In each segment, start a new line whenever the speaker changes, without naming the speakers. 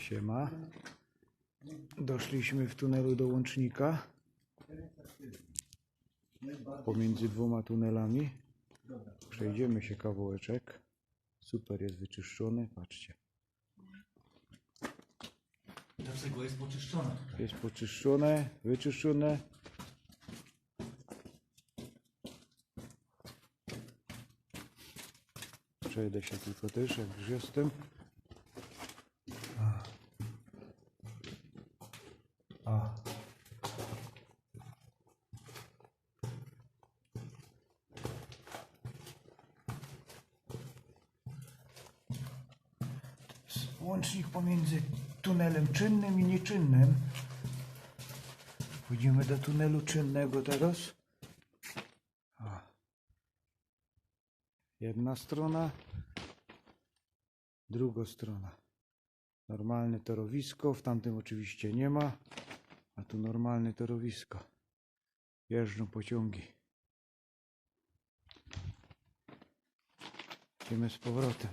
Siema. Doszliśmy w tunelu do łącznika. Pomiędzy dwoma tunelami. Przejdziemy się kawałeczek. Super jest wyczyszczony. Patrzcie.
Dlaczego jest poczyszczone?
Jest poczyszczone, wyczyszczone. Przejdę się tylko też, jak już jestem. A. Łącznik pomiędzy tunelem czynnym i nieczynnym. Wchodzimy do tunelu czynnego teraz. A. Jedna strona, druga strona. Normalne torowisko, w tamtym oczywiście nie ma, a tu normalne torowisko. Jeżdżą pociągi. Idziemy z powrotem.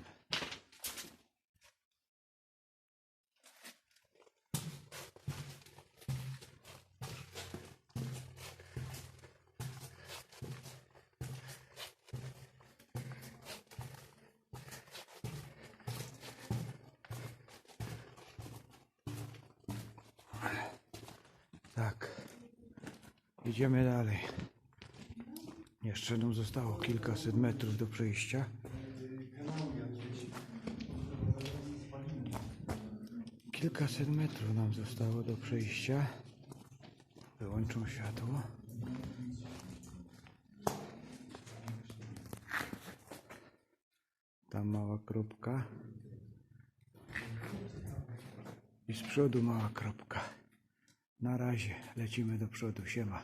Tak. Idziemy dalej. Jeszcze nam zostało kilkaset metrów do przejścia. Kilkaset metrów nam zostało do przejścia. Wyłączą światło. Tam mała kropka. I z przodu mała kropka. Na razie lecimy do przodu. Siema.